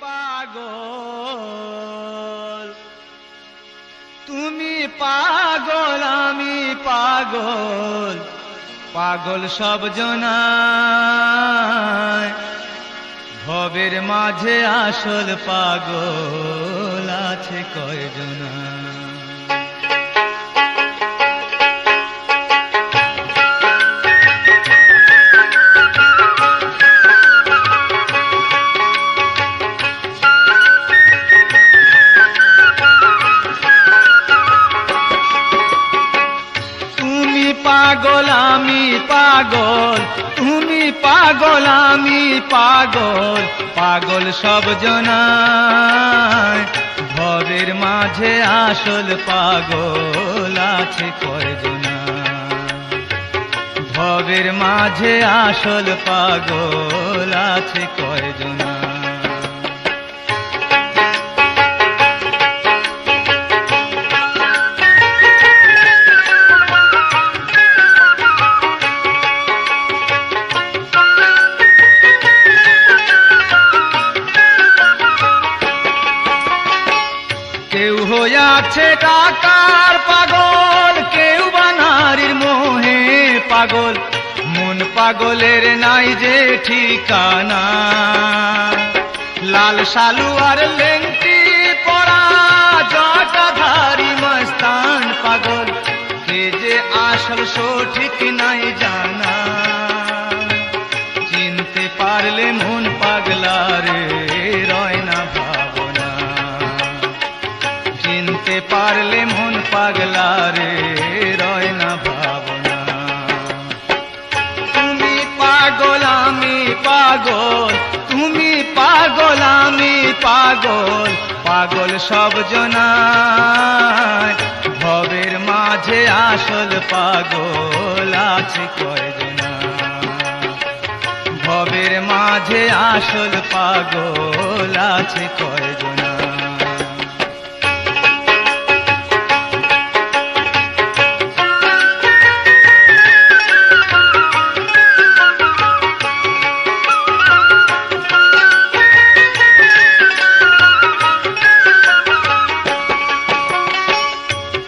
পাগল। তুমি পাগল আমি পাগল। পাগল সব জনায়। ভবের মাঝে আসল পাগল আছে কয়জনা পাগল, তুমি পাগল, আমি পাগল পাগল সব জনায়। ভবের মাঝে আসল পাগল আছে কয়জনা। ভবের মাঝে আসল পাগল আছে কয়জনা। হইয়াছে টাকার পাগল। কেউ বা নারীর মোহে পাগল। মন পাগলের নাই যে ঠিকানা। লাল সালু আর লেংটি পরা জটাধারী মস্তান পাগল। কে যে আসল সঠিক নাই জানা। চিনতে পারলে মন পাগলা পারলে মন পাগলা রে, রয় না ভাবনা। তুমি পাগল, আমি পাগল, তুমি পাগল, আমি পাগল পাগল সব জনায়। ভবের মাঝে আসল পাগল আছে কয়জনা। ভবের মাঝে আসল পাগল আছে কয়জনা।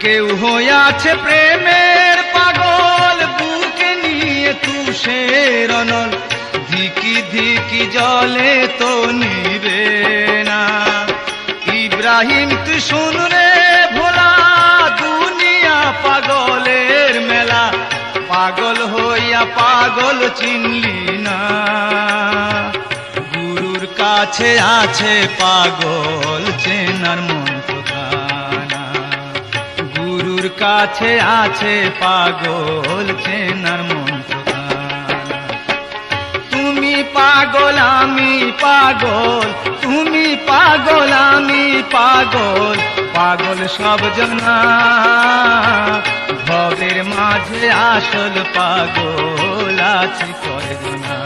কেউ হইয়াছে প্রেমের পাগল, বুকে নিয়ে তুষের অনল। ধিকি ধিকি জলে তো নিবে না। ইব্রাহিম, তুই শুন রে ভোলা, দুনিয়া পাগলের মেলা। পাগল হইয়া পাগল চিনলি না। গুরুর কাছে আছে পাগল চেনার কাছে আছে পাগল চেনার মন্ত্র তুমি পাগল, আমি পাগল, তুমি পাগল, আমি পাগল পাগল সব জনা। ভবের মাঝে আসল পাগল আছে কয়জনা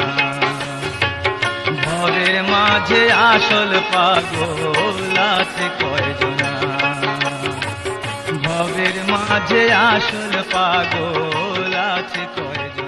ভবের মাঝে আসল পাগল আছে কয়জনা মাঝে আসল পাগল আছে কয়জনা